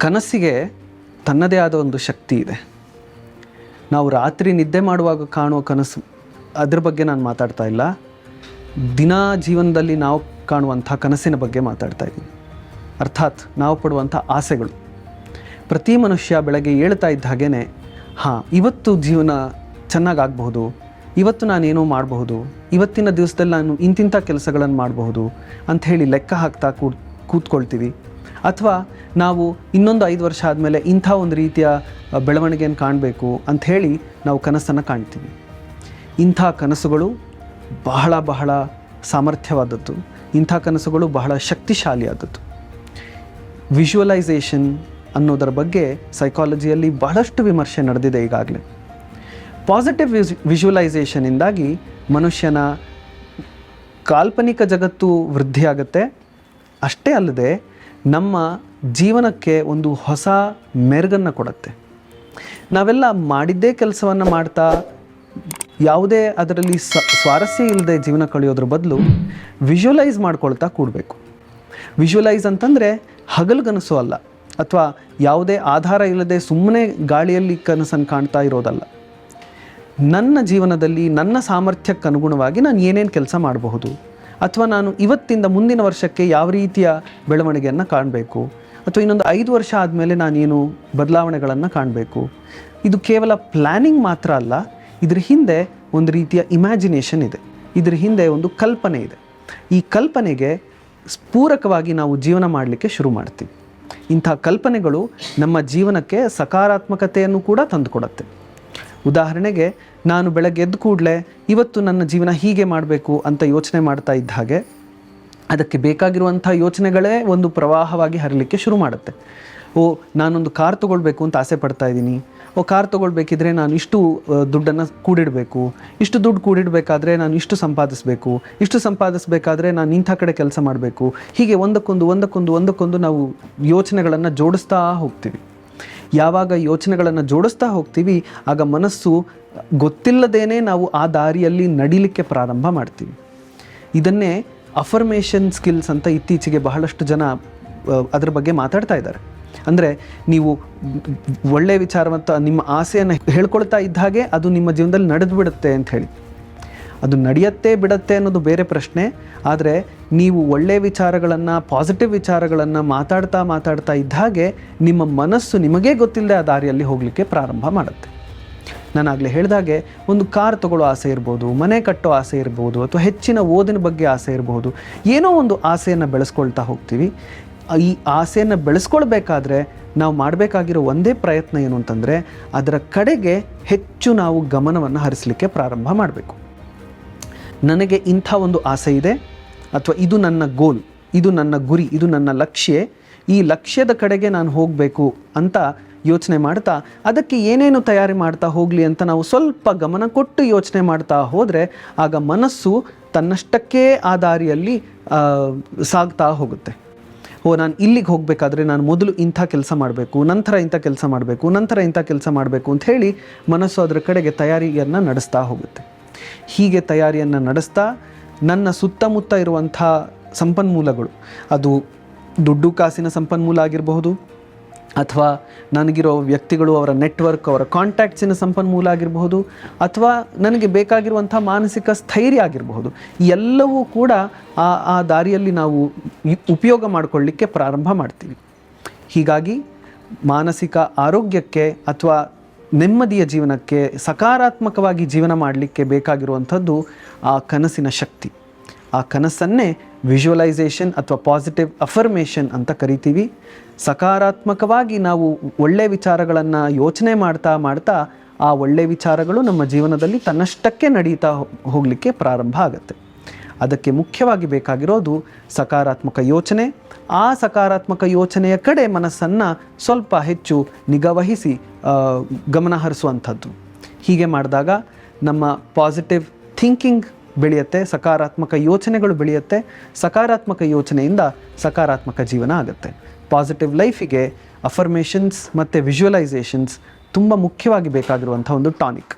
ಕನಸಿಗೆ ತನ್ನದೇ ಆದ ಒಂದು ಶಕ್ತಿ ಇದೆ. ನಾವು ರಾತ್ರಿ ನಿದ್ದೆ ಮಾಡುವಾಗ ಕಾಣುವ ಕನಸು, ಅದ್ರ ಬಗ್ಗೆ ನಾನು ಮಾತಾಡ್ತಾ ಇಲ್ಲ. ದಿನ ಜೀವನದಲ್ಲಿ ನಾವು ಕಾಣುವಂಥ ಕನಸಿನ ಬಗ್ಗೆ ಮಾತಾಡ್ತಾ ಇದ್ದೀನಿ. ಅರ್ಥಾತ್ ನಾವು ಪಡುವಂಥ ಆಸೆಗಳು. ಪ್ರತಿ ಮನುಷ್ಯ ಬೆಳಗ್ಗೆ ಏಳ್ತಾ ಇದ್ದ ಹಾಗೇ ಹಾಂ, ಇವತ್ತು ಜೀವನ ಚೆನ್ನಾಗಾಗಬಹುದು, ಇವತ್ತು ನಾನೇನೋ ಮಾಡಬಹುದು, ಇವತ್ತಿನ ದಿವಸದಲ್ಲಿ ನಾನು ಇಂತಿಂಥ ಕೆಲಸಗಳನ್ನು ಮಾಡಬಹುದು ಅಂತ ಹೇಳಿ ಲೆಕ್ಕ ಹಾಕ್ತಾ ಕೂತ್, ಕೂತ್ಕೊಳ್ತೀವಿ. ಅಥವಾ ನಾವು ಇನ್ನೊಂದು ಐದು ವರ್ಷ ಆದಮೇಲೆ ಇಂಥ ಒಂದು ರೀತಿಯ ಬೆಳವಣಿಗೆಯನ್ನು ಕಾಣಬೇಕು ಅಂಥೇಳಿ ನಾವು ಕನಸನ್ನು ಕಾಣ್ತೀವಿ. ಇಂಥ ಕನಸುಗಳು ಬಹಳ ಬಹಳ ಸಾಮರ್ಥ್ಯವಾದದ್ದು. ಇಂಥ ಕನಸುಗಳು ಬಹಳ ಶಕ್ತಿಶಾಲಿಯಾದದ್ದು. ವಿಜುವಲೈಸೇಷನ್ ಅನ್ನೋದರ ಬಗ್ಗೆ ಸೈಕಾಲಜಿಯಲ್ಲಿ ಬಹಳಷ್ಟು ವಿಮರ್ಶೆ ನಡೆದಿದೆ ಈಗಾಗಲೇ. ಪಾಸಿಟಿವ್ ವಿಸ್ ವಿಜುವಲೈಸೇಷನಿಂದಾಗಿ ಮನುಷ್ಯನ ಕಾಲ್ಪನಿಕ ಜಗತ್ತು ವೃದ್ಧಿಯಾಗುತ್ತೆ. ಅಷ್ಟೇ ಅಲ್ಲದೆ ನಮ್ಮ ಜೀವನಕ್ಕೆ ಒಂದು ಹೊಸ ಮೆರುಗನ್ನು ಕೊಡುತ್ತೆ. ನಾವೆಲ್ಲ ಮಾಡಿದ್ದೇ ಕೆಲಸವನ್ನು ಮಾಡ್ತಾ, ಯಾವುದೇ ಅದರಲ್ಲಿ ಸ್ವಾರಸ್ಯ ಇಲ್ಲದೆ ಜೀವನ ಕಳೆಯೋದ್ರ ಬದಲು ವಿಜುವಲೈಸ್ ಮಾಡ್ಕೊಳ್ತಾ ಕೂಡಬೇಕು. ವಿಜುವಲೈಸ್ ಅಂತಂದರೆ ಹಗಲುಗನಸು ಅಲ್ಲ, ಅಥವಾ ಯಾವುದೇ ಆಧಾರ ಇಲ್ಲದೆ ಸುಮ್ಮನೆ ಗಾಳಿಯಲ್ಲಿ ಕನಸನ್ನು ಕಾಣ್ತಾ ಇರೋದಲ್ಲ. ನನ್ನ ಜೀವನದಲ್ಲಿ ನನ್ನ ಸಾಮರ್ಥ್ಯಕ್ಕನುಗುಣವಾಗಿ ನಾನು ಏನೇನು ಕೆಲಸ ಮಾಡಬಹುದು ಅಥವಾ ನಾನು ಇವತ್ತಿಂದ ಮುಂದಿನ ವರ್ಷಕ್ಕೆ ಯಾವ ರೀತಿಯ ಬೆಳವಣಿಗೆಯನ್ನು ಕಾಣಬೇಕು? ಅಥವಾ ಇನ್ನೊಂದು ಐದು ವರ್ಷ ಆದಮೇಲೆ ನಾನೇನು ಬದಲಾವಣೆಗಳನ್ನು ಕಾಣಬೇಕು? ಇದು ಕೇವಲ ಪ್ಲ್ಯಾನಿಂಗ್ ಮಾತ್ರ ಅಲ್ಲ, ಇದ್ರ ಹಿಂದೆ ಒಂದು ರೀತಿಯ ಇಮ್ಯಾಜಿನೇಷನ್ ಇದೆ. ಇದ್ರ ಹಿಂದೆ ಒಂದು ಕಲ್ಪನೆ ಇದೆ. ಈ ಕಲ್ಪನೆಗೆ ಪೂರಕವಾಗಿ ನಾವು ಜೀವನ ಮಾಡಲಿಕ್ಕೆ ಶುರು ಮಾಡ್ತೀವಿ. ಇಂಥ ಕಲ್ಪನೆಗಳು ನಮ್ಮ ಜೀವನಕ್ಕೆ ಸಕಾರಾತ್ಮಕತೆಯನ್ನು ಕೂಡ ತಂದುಕೊಡುತ್ತೆ. ಉದಾಹರಣೆಗೆ, ನಾನು ಬೆಳಗ್ಗೆ ಎದ್ದು ಕೂಡಲೇ, ಇವತ್ತು ನನ್ನ ಜೀವನ ಹೀಗೆ ಮಾಡಬೇಕು ಅಂತ ಯೋಚನೆ ಮಾಡ್ತಾ ಇದ್ದ ಹಾಗೆ, ಅದಕ್ಕೆ ಬೇಕಾಗಿರುವಂಥ ಯೋಚನೆಗಳೇ ಒಂದು ಪ್ರವಾಹವಾಗಿ ಹರಲಿಕ್ಕೆ ಶುರು ಮಾಡುತ್ತೆ. ಓ, ನಾನೊಂದು ಕಾರ್ ತೊಗೊಳ್ಬೇಕು ಅಂತ ಆಸೆ ಪಡ್ತಾ ಇದ್ದೀನಿ. ಓ, ಕಾರ್ ತೊಗೊಳ್ಬೇಕಿದ್ರೆ ನಾನು ಇಷ್ಟು ದುಡ್ಡನ್ನು ಕೂಡಿಡಬೇಕು. ಇಷ್ಟು ದುಡ್ಡು ಕೂಡಿಡಬೇಕಾದ್ರೆ ನಾನು ಇಷ್ಟು ಸಂಪಾದಿಸಬೇಕು. ಇಷ್ಟು ಸಂಪಾದಿಸಬೇಕಾದ್ರೆ ನಾನು ಇಂಥ ಕಡೆ ಕೆಲಸ ಮಾಡಬೇಕು. ಹೀಗೆ ಒಂದಕ್ಕೊಂದು ಒಂದಕ್ಕೊಂದು ಒಂದಕ್ಕೊಂದು ನಾವು ಯೋಚನೆಗಳನ್ನು ಜೋಡಿಸ್ತಾ ಹೋಗ್ತೀವಿ. ಯಾವಾಗ ಯೋಚನೆಗಳನ್ನು ಜೋಡಿಸ್ತಾ ಹೋಗ್ತೀವಿ, ಆಗ ಮನಸ್ಸು ಗೊತ್ತಿಲ್ಲದೇನೆ ನಾವು ಆ ದಾರಿಯಲ್ಲಿ ನಡಿಲಿಕ್ಕೆ ಪ್ರಾರಂಭ ಮಾಡ್ತೀವಿ. ಇದನ್ನೇ ಅಫರ್ಮೇಷನ್ ಸ್ಕಿಲ್ಸ್ ಅಂತ ಇತ್ತೀಚೆಗೆ ಬಹಳಷ್ಟು ಜನ ಅದರ ಬಗ್ಗೆ ಮಾತಾಡ್ತಾ ಇದ್ದಾರೆ. ಅಂದರೆ ನೀವು ಒಳ್ಳೆಯ ಮತ್ತು ನಿಮ್ಮ ಆಸೆಯನ್ನು ಹೇಳ್ಕೊಳ್ತಾ ಇದ್ದ ಹಾಗೆ ಅದು ನಿಮ್ಮ ಜೀವನದಲ್ಲಿ ನಡೆದು ಬಿಡುತ್ತೆ ಅಂತ ಹೇಳಿ. ಅದು ನಡೆಯತ್ತೆ ಬಿಡತ್ತೆ ಅನ್ನೋದು ಬೇರೆ ಪ್ರಶ್ನೆ, ಆದರೆ ನೀವು ಒಳ್ಳೆಯ ವಿಚಾರಗಳನ್ನು ಪಾಸಿಟಿವ್ ವಿಚಾರಗಳನ್ನು ಮಾತಾಡ್ತಾ ಮಾತಾಡ್ತಾ ಇದ್ದ ಹಾಗೆ ನಿಮ್ಮ ಮನಸ್ಸು ನಿಮಗೇ ಗೊತ್ತಿಲ್ಲದೆ ಆ ದಾರಿಯಲ್ಲಿ ಹೋಗಲಿಕ್ಕೆ ಪ್ರಾರಂಭ ಮಾಡುತ್ತೆ. ನಾನು ಆಗಲೇ ಹೇಳಿದಾಗೆ ಒಂದು ಕಾರ್ ತಗೊಳ್ಳೋ ಆಸೆ ಇರ್ಬೋದು, ಮನೆ ಕಟ್ಟೋ ಆಸೆ ಇರ್ಬೋದು, ಅಥವಾ ಹೆಚ್ಚಿನ ಓದಿನ ಬಗ್ಗೆ ಆಸೆ ಇರಬಹುದು ಏನೋ ಒಂದು ಆಸೆಯನ್ನು ಬೆಳೆಸ್ಕೊಳ್ತಾ ಹೋಗ್ತೀವಿ. ಈ ಆಸೆಯನ್ನು ಬೆಳೆಸ್ಕೊಳ್ಬೇಕಾದ್ರೆ ನಾವು ಮಾಡಬೇಕಾಗಿರೋ ಒಂದೇ ಪ್ರಯತ್ನ ಏನು ಅಂತಂದರೆ ಅದರ ಕಡೆಗೆ ಹೆಚ್ಚು ನಾವು ಗಮನವನ್ನು ಹರಿಸಲಿಕ್ಕೆ ಪ್ರಾರಂಭ ಮಾಡಬೇಕು. ನನಗೆ ಇಂಥ ಒಂದು ಆಸೆ ಇದೆ. ಅಥವಾ ಇದು ನನ್ನ ಗೋಲ್ ಇದು ನನ್ನ ಗುರಿ, ಇದು ನನ್ನ ಲಕ್ಷ್ಯ, ಈ ಲಕ್ಷ್ಯದ ಕಡೆಗೆ ನಾನು ಹೋಗಬೇಕು ಅಂತ ಯೋಚನೆ ಮಾಡ್ತಾ, ಅದಕ್ಕೆ ಏನೇನು ತಯಾರಿ ಮಾಡ್ತಾ ಹೋಗಲಿ ಅಂತ ನಾವು ಸ್ವಲ್ಪ ಗಮನ ಕೊಟ್ಟು ಯೋಚನೆ ಮಾಡ್ತಾ ಹೋದರೆ ಆಗ ಮನಸ್ಸು ತನ್ನಷ್ಟಕ್ಕೆ ಆ ದಾರಿಯಲ್ಲಿ ಸಾಗ್ತಾ ಹೋಗುತ್ತೆ. ಓ, ನಾನು ಇಲ್ಲಿಗೆ ಹೋಗಬೇಕಾದ್ರೆ ನಾನು ಮೊದಲು ಇಂಥ ಕೆಲಸ ಮಾಡಬೇಕು, ನಂತರ ಇಂಥ ಕೆಲಸ ಮಾಡಬೇಕು, ನಂತರ ಇಂಥ ಕೆಲಸ ಮಾಡಬೇಕು ಅಂತ ಹೇಳಿ ಮನಸ್ಸು ಅದರ ಕಡೆಗೆ ತಯಾರಿಯನ್ನು ನಡೆಸ್ತಾ ಹೋಗುತ್ತೆ. ಹೀಗೆ ತಯಾರಿಯನ್ನು ನಡೆಸ್ತಾ ನನ್ನ ಸುತ್ತಮುತ್ತ ಇರುವಂಥ ಸಂಪನ್ಮೂಲಗಳು, ಅದು ದುಡ್ಡು ಕಾಸಿನ ಸಂಪನ್ಮೂಲ ಆಗಿರಬಹುದು, ಅಥವಾ ನನಗಿರೋ ವ್ಯಕ್ತಿಗಳು ಅವರ ನೆಟ್ವರ್ಕ್, ಅವರ ಕಾಂಟ್ಯಾಕ್ಟ್ಸಿನ ಸಂಪನ್ಮೂಲ ಆಗಿರಬಹುದು, ಅಥವಾ ನನಗೆ ಬೇಕಾಗಿರುವಂಥ ಮಾನಸಿಕ ಸ್ಥೈರ್ಯ ಆಗಿರಬಹುದು, ಎಲ್ಲವೂ ಕೂಡ ಆ ಆ ದಾರಿಯಲ್ಲಿ ನಾವು ಉಪಯೋಗ ಮಾಡಿಕೊಳ್ಳಿಕ್ಕೆ ಪ್ರಾರಂಭ ಮಾಡ್ತೀವಿ. ಹೀಗಾಗಿ ಮಾನಸಿಕ ಆರೋಗ್ಯಕ್ಕೆ ಅಥವಾ ನೆಮ್ಮದಿಯ ಜೀವನಕ್ಕೆ, ಸಕಾರಾತ್ಮಕವಾಗಿ ಜೀವನ ಮಾಡಲಿಕ್ಕೆ ಬೇಕಾಗಿರುವಂಥದ್ದು ಆ ಕನಸಿನ ಶಕ್ತಿ. ಆ ಕನಸನ್ನೇ ವಿಜುವಲೈಸೇಷನ್ ಅಥವಾ ಪಾಸಿಟಿವ್ ಅಫರ್ಮೇಷನ್ ಅಂತ ಕರಿತೀವಿ. ಸಕಾರಾತ್ಮಕವಾಗಿ ನಾವು ಒಳ್ಳೆ ವಿಚಾರಗಳನ್ನು ಯೋಚನೆ ಮಾಡ್ತಾ ಮಾಡ್ತಾ ಆ ಒಳ್ಳೆ ವಿಚಾರಗಳು ನಮ್ಮ ಜೀವನದಲ್ಲಿ ತನ್ನಷ್ಟಕ್ಕೆ ನಡೀತಾ ಹೋಗಲಿಕ್ಕೆ ಪ್ರಾರಂಭ ಆಗುತ್ತೆ. ಅದಕ್ಕೆ ಮುಖ್ಯವಾಗಿ ಬೇಕಾಗಿರೋದು ಸಕಾರಾತ್ಮಕ ಯೋಚನೆ. ಆ ಸಕಾರಾತ್ಮಕ ಯೋಚನೆಯ ಕಡೆ ಮನಸ್ಸನ್ನು ಸ್ವಲ್ಪ ಹೆಚ್ಚು ನಿಗಾವಹಿಸಿ ಗಮನ ಹರಿಸುವಂಥದ್ದು. ಹೀಗೆ ಮಾಡಿದಾಗ ನಮ್ಮ ಪಾಸಿಟಿವ್ ಥಿಂಕಿಂಗ್ ಬೆಳೆಯುತ್ತೆ, ಸಕಾರಾತ್ಮಕ ಯೋಚನೆಗಳು ಬೆಳೆಯುತ್ತೆ, ಸಕಾರಾತ್ಮಕ ಯೋಚನೆಯಿಂದ ಸಕಾರಾತ್ಮಕ ಜೀವನ ಆಗುತ್ತೆ. ಪಾಸಿಟಿವ್ ಲೈಫಿಗೆ ಅಫರ್ಮೇಷನ್ಸ್ ಮತ್ತು ವಿಜುವಲೈಸೇಷನ್ಸ್ ತುಂಬ ಮುಖ್ಯವಾಗಿ ಬೇಕಾಗಿರುವಂಥ ಒಂದು ಟಾನಿಕ್